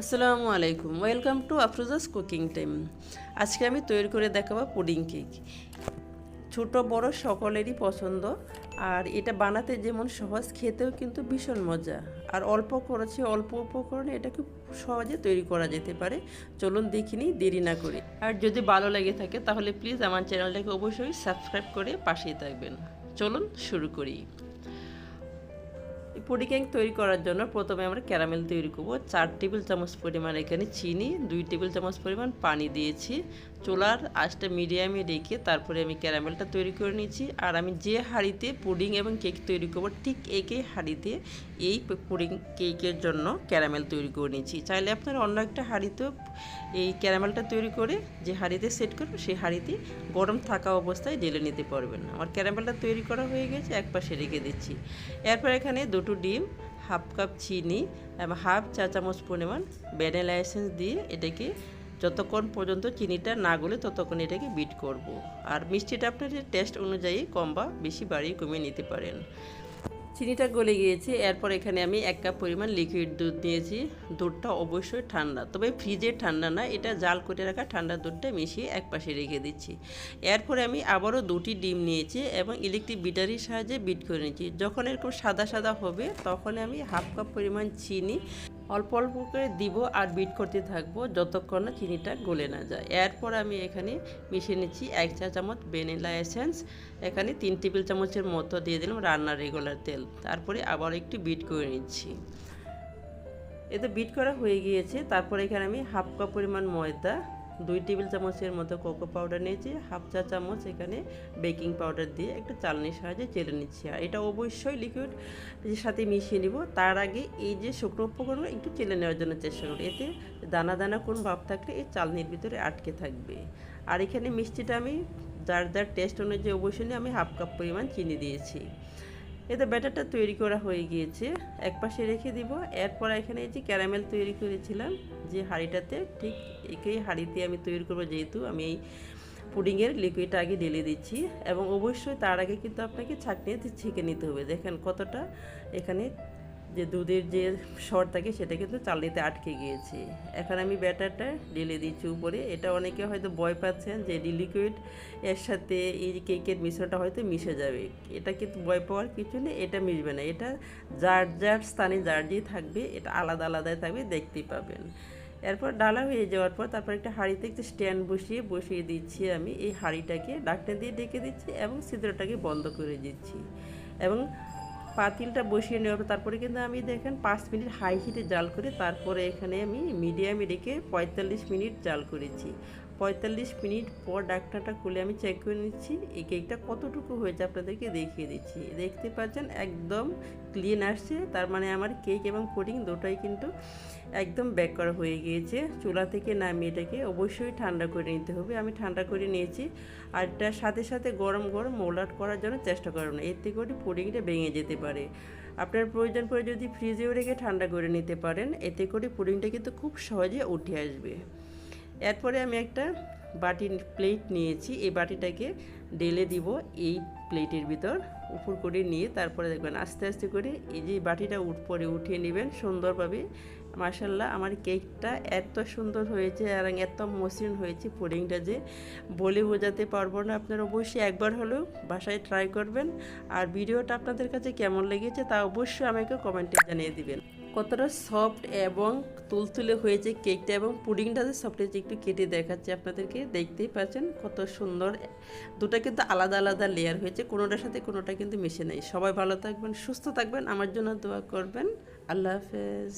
আসসালামু আলাইকুম। Welcome to Afroza's cooking time আজকে আমি তৈরি করে দেখাবো পুডিং কেক। ছোট, বড় সকলেরই পছন্দ। আর এটা বানাতে যেমন সহজ, খেতেও কিন্তু ভীষণ মজা। আর অল্প করেছে অল্প উপকরণে এটা খুব সহজে তৈরি করা যেতে পারে। চলুন দেখিনি দেরি না করে। আর যদি ভালো লেগে থাকে, তাহলে প্লিজ আমার চ্যানেলটাকে অবশ্যই সাবস্ক্রাইব করে পাশেই থাকবেন। চলুন শুরু করি। পুডি তৈরি করার জন্য প্রথমে আমরা ক্যারামেল তৈরি করব। চার টেবিল চামচ পরিমাণ এখানে চিনি, দুই টেবিল চামচ পরিমাণ পানি দিয়েছি। চুলার আঁচটা মিডিয়ামে রেখে তারপরে আমি ক্যারামেলটা তৈরি করে নিয়েছি। আর আমি যে হাঁড়িতে পুডিং এবং কেক তৈরি করব, ঠিক একই হাঁড়িতে এই পুডিং কেকের জন্য ক্যারামেল তৈরি করে নিয়েছি। চাইলে আপনারা অন্য একটা হাঁড়িতেও এই ক্যারামেলটা তৈরি করে যে হাঁড়িতে সেট করবেন সেই হাঁড়িতে গরম থাকা অবস্থায় ঢেলে নিতে পারবেন আমার ক্যারামেলটা তৈরি করা হয়ে গেছে, এক পাশে রেখে দিচ্ছি। এরপর এখানে দুটো ডিম, হাফ কাপ চিনি এবং হাফ চা চামচ পরিমাণ ভ্যানিলা এসেন্স দিয়ে এটাকে যতক্ষণ পর্যন্ত চিনিটা না গলে ততক্ষণ এটাকে বিট করব। আর মিষ্টিটা আপনার টেস্ট অনুযায়ী কম বা বেশি বাড়িয়ে কমিয়ে নিতে পারেন চিনিটা গলে গিয়েছে, এরপর এখানে আমি এক কাপ পরিমাণ লিকুইড দুধ নিয়েছি দুধটা অবশ্যই ঠান্ডা, তবে ফ্রিজে ঠান্ডা না, এটা জাল করে রাখা ঠান্ডা দুধটা মিশিয়ে এক পাশে রেখে দিচ্ছি। এরপরে আমি আবারও দুটি ডিম নিয়েছি এবং ইলেকট্রিক বিটারির সাহায্যে বিট করে নিয়েছি যখন এরকম সাদা সাদা হবে, তখন আমি হাফ কাপ পরিমাণ চিনি অল্প অল্প করে দিব আর বিট করতে থাকব যতক্ষণ না চিনিটা গলে না যায়। এরপর আমি এখানে মিশিয়ে নিচ্ছি এক চা চামচ ভ্যানিলা এসেন্স, এখানে তিন টেবিল চামচের মতো দিয়ে দিলাম রান্নার রেগুলার তেল। তারপরে আবার একটু বিট করে নিচ্ছি। এতে বিট করা হয়ে গিয়েছে। তারপরে এখানে আমি হাফ কাপ পরিমাণ ময়দা দুই টেবিল চামচের মতো কোকো পাউডার নিয়েছি হাফ চা চামচ এখানে বেকিং পাউডার দিয়ে একটু চালনির সাহায্যে চেলে নিচ্ছি। আর এটা অবশ্যই লিকুইড সাথে মিশিয়ে নিব। তার আগে এই যে শুকনো উপকরণ একটু চেলে নেওয়ার জন্য চেষ্টা করি এতে দানা দানা কোন ভাব থাকলে এই চালনির ভিতরে আটকে থাকবে। আর এখানে মিষ্টিটা আমি যার যার টেস্ট অনুযায়ী অবশ্যই আমি হাফ কাপ পরিমাণ চিনি দিয়েছি। এতে ব্যাটারটা তৈরি করা হয়ে গিয়েছে। এক পাশে রেখে দিব। এরপর এখানে এই যে ক্যারামেল তৈরি করেছিলাম, যে হাঁড়িটাতে, ঠিক একই হাঁড়িতে আমি তৈরি করব যেহেতু আমি এই পুডিংয়ের লিকুইডটা আগে ঢেলে দিচ্ছি। এবং অবশ্যই তার আগে কিন্তু আপনাকে ছাঁকনিতে ছেঁকে নিতে হবে। দেখেন কতটা এখানে যে দুধের যে শর থাকে সেটা কিন্তু চালনিতে আটকে গিয়েছে। এখন আমি ব্যাটারটা ঢেলে দিচ্ছি উপরে। এটা অনেকে হয়তো ভয় পাচ্ছেন যে লিকুইড এর সাথে এই কেকের মিশ্রণটা হয়তো মিশে যাবে। এটা কিন্তু ভয় পাওয়ার কিছু নেই, এটা মিশবে না। এটা যার যার স্থানে যার যে থাকবে, এটা আলাদা আলাদাই থাকবে, দেখতেই পাবেন। এরপর ডালা হয়ে যাওয়ার পর তারপর একটা হাঁড়িতে একটা স্ট্যান্ড বসিয়ে বসিয়ে দিচ্ছি আমি। এই হাঁড়িটাকে ডাকটা দিয়ে ডেকে দিচ্ছি এবং ছিদ্রটাকে বন্ধ করে দিচ্ছি। এবং পাতিলটা বসিয়ে নেওয়ার পর তারপরে কিন্তু আমি দেখেন পাঁচ মিনিট হাই হিটে জাল করে তারপরে এখানে আমি মিডিয়ামে রেখে পঁয়তাল্লিশ মিনিট জাল করেছি। পঁয়তাল্লিশ মিনিট পর ডাক্তারটা খুলে আমি চেক করে নিচ্ছি। এই কেকটা কতটুকু হয়েছে আপনাদেরকে দেখিয়ে দিচ্ছি। দেখতে পাচ্ছেন একদম ক্লিন আসছে। তার মানে আমার কেক এবং পুডিং দুটোই কিন্তু একদম ব্যাক করা হয়ে গিয়েছে। চুলা থেকে নামিয়ে এটাকে অবশ্যই ঠান্ডা করে নিতে হবে। আমি ঠান্ডা করে নিয়েছি। আর এটার সাথে সাথে গরম গরম মোলাট করার জন্য চেষ্টা করুন এতে করে পুডিংটা ভেঙে যেতে পারে। আপনার প্রয়োজন পড়ে যদি ফ্রিজেও রেখে ঠান্ডা করে নিতে পারেন, এতে করে পুডিংটা কিন্তু খুব সহজে উঠে আসবে। এরপরে আমি একটা বাটি প্লেট নিয়েছি। এই বাটিটাকে ঢেলে দিব এই প্লেটের ভিতর, উপর করে নিয়ে তারপরে দেখবেন আস্তে আস্তে করে এই যে বাটিটা উপরে উঠিয়ে নেবেন সুন্দরভাবে। মার্শাল্লাহ আমার কেকটা এত সুন্দর হয়েছে আর এত মসৃণ হয়েছে পুডিংটা যে বলে বোঝাতে পারব না। আপনারা অবশ্যই একবার হলেও বাসায় ট্রাই করবেন। আর ভিডিওটা আপনাদের কাছে কেমন লেগেছে তা অবশ্যই আমাকে কমেন্টে জানিয়ে দিবেন। কতটা সফট এবং তুলতুলে হয়েছে কেকটা এবং পুডিংটা যে সফট হয়েছে একটু কেটে দেখাচ্ছি আপনাদেরকে। দেখতেই পাচ্ছেন কত সুন্দর। দুটো কিন্তু আলাদা আলাদা লেয়ার হয়েছে, কোনোটার সাথে কোনোটা কিন্তু মিশে নেই। সবাই ভালো থাকবেন, সুস্থ থাকবেন। আমার জন্য দোয়া করবেন। আল্লাহ হাফেজ।